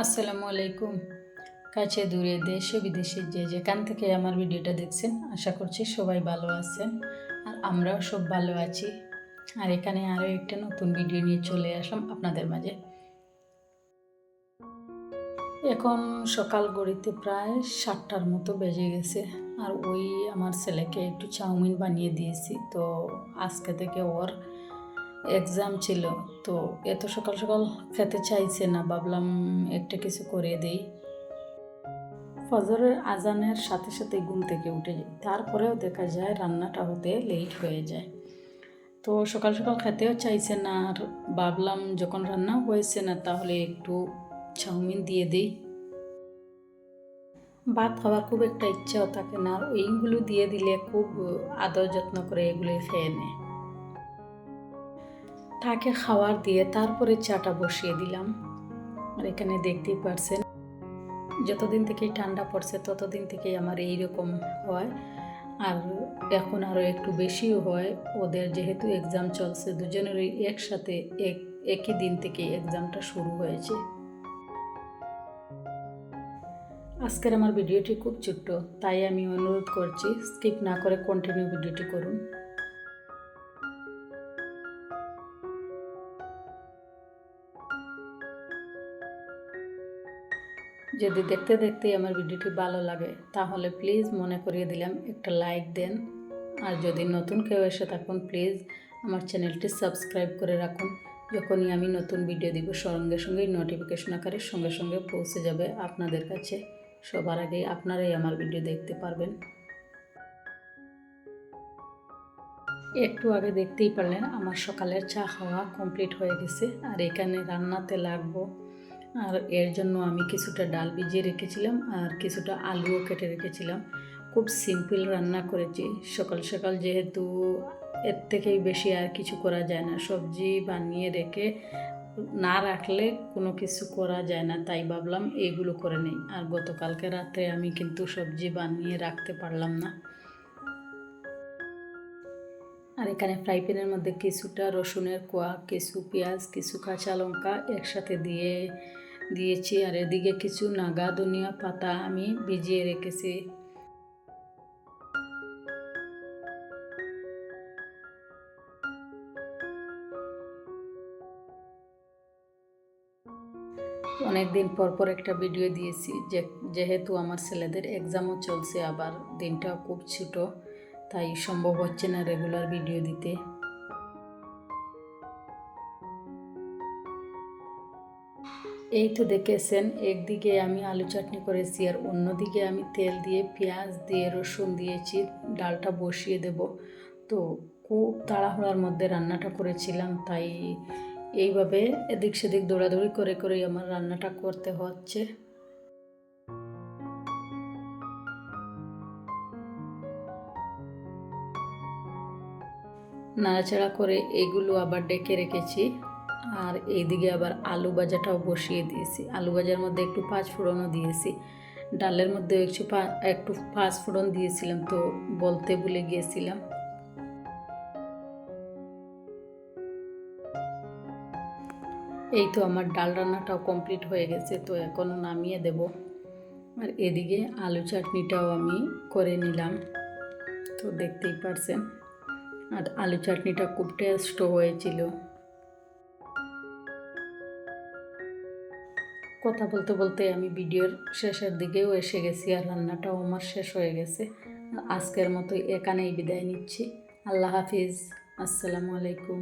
আসসালামু আলাইকুম। কাছে দূরে দেশে বিদেশে যে যেখান থেকে আমার ভিডিওটা দেখছেন, আশা করছি সবাই ভালো আছেন আর আমরাও সব ভালো আছি। আর এখানে আরও একটা নতুন ভিডিও নিয়ে চলে আসলাম আপনাদের মাঝে। এখন সকাল গড়িতে প্রায় সাতটার মতো বেজে গেছে আর ওই আমার ছেলেকে একটু চাউমিন বানিয়ে দিয়েছি, তো আজকে থেকে ওর এক্সাম ছিল, তো এত সকাল সকাল খেতে চাইছে না, ভাবলাম একটা কিছু করে দেই। ফজরের আজানের সাথে সাথে ঘুম থেকে উঠে যাই, তারপরেও দেখা যায় রান্নাটা হতে লেট হয়ে যায়। তো সকাল সকাল খেতেও চাইছে না, আর ভাবলাম যখন রান্না হয়েছে না, তাহলে একটু চাউমিন দিয়ে দিই। ভাত খাওয়ার খুব একটা ইচ্ছাও থাকে না, আর এইগুলো দিয়ে দিলে খুব আদর যত্ন করে এগুলো খেয়ে নেয়। তাকে খাওয়ার দিয়ে তারপরে চাটা বসিয়ে দিলাম। আর এখানে দেখতেই পারছেন, যতদিন থেকেই ঠান্ডা পড়ছে ততদিন থেকেই আমার এই রকম হয়। আর এখন আরও একটু বেশিও হয়। ওদের যেহেতু এক্সাম চলছে, দুজনেরই একসাথে এক, একই দিন থেকে এক্সামটা শুরু হয়েছে। আজকের আমার ভিডিওটি খুব ছোট্ট, তাই আমি অনুরোধ করছি স্কিপ না করে কন্টিনিউ ভিডিওটি করুন। যদি দেখতে দেখতে আমার ভিডিওটি ভালো লাগে, তাহলে প্লিজ মনে করিয়ে দিলাম একটা লাইক দেন। আর যদি নতুন কেউ এসে থাকুন প্লিজ আমার চ্যানেলটি সাবস্ক্রাইব করে রাখুন। যখনই আমি নতুন ভিডিও দিব, সঙ্গে সঙ্গেই নোটিফিকেশন আকারে সঙ্গে সঙ্গে পৌঁছে যাবে আপনাদের কাছে। সবার আগে আপনারাই আমার ভিডিও দেখতে পারবেন। একটু আগে দেখতেই পারলেন, আমার সকালের চা খাওয়া কমপ্লিট হয়ে গেছে। আর এখানে রান্নাতে লাগবো আর এর জন্য আমি কিছুটা ডাল ভিজিয়ে রেখেছিলাম আর কিছুটা আলুও কেটে রেখেছিলাম। খুব সিম্পল রান্না করেছি। সকাল সকাল যেহেতু এর থেকেই বেশি আর কিছু করা যায় না। সবজি বানিয়ে রেখে না রাখলে কোনো কিছু করা যায় না। তাই ভাবলাম এইগুলো করে নেই। আর গতকালকে রাতে আমি কিন্তু সবজি বানিয়ে রাখতে পারলাম না। এখানে ফ্রাই প্যানের মধ্যে কিছুটা রসুনের কোয়া, কিছু পেঁয়াজ, কিছু কাঁচা লঙ্কা একসাথে দিয়ে দিয়েছি। আর এদিকে কিছু নাগা ধনিয়া পাতা আমি ভিজিয়ে রেখেছি। অনেক দিন পর পর একটা ভিডিও দিয়েছি যে, যেহেতু আমার ছেলেদের এক্সামও চলছে, আবার দিনটা খুব ছোট। তাই সম্ভব হচ্ছে না রেগুলার ভিডিও দিতে। এই তো দেখেছেন, একদিকে আমি আলু চাটনি করেছি আর অন্যদিকে আমি তেল দিয়ে পেঁয়াজ দিয়ে রসুন দিয়েছি, ডালটা বসিয়ে দেব। তো খুব তাড়াহুড়ার মধ্যে রান্নাটা করেছিলাম, তাই এইভাবে এদিক সেদিক দৌড়াদৌড়ি করে করেই আমার রান্নাটা করতে হচ্ছে। নাড়াচাড়া করে এগুলো আবার ডেকে রেখেছি। আর এইদিকে আবার আলু ভাজাটাও বসিয়ে দিয়েছি। আলু ভাজার মধ্যে একটু পাঁচ ফোড়নও দিয়েছি। ডালের মধ্যে একটু একটু পাঁচ ফোড়ন দিয়েছিলাম তো বলতে ভুলে গিয়েছিলাম। এই তো আমার ডাল রান্নাটাও কমপ্লিট হয়ে গেছে তো এখনও নামিয়ে দেব। আর এদিকে আলু চাটনিটাও আমি করে নিলাম। তো দেখতেই পারছেন। আর আলু চাটনিটা খুব টেস্ট হয়েছিল। কথা বলতে বলতে আমি ভিডিওর শেষের দিকেও এসে গেছি আর রান্নাটাও আমার শেষ হয়ে গেছে। আজকের মতো এখানেই বিদায় নিচ্ছি। আল্লাহ হাফিজ। আসসালামু আলাইকুম।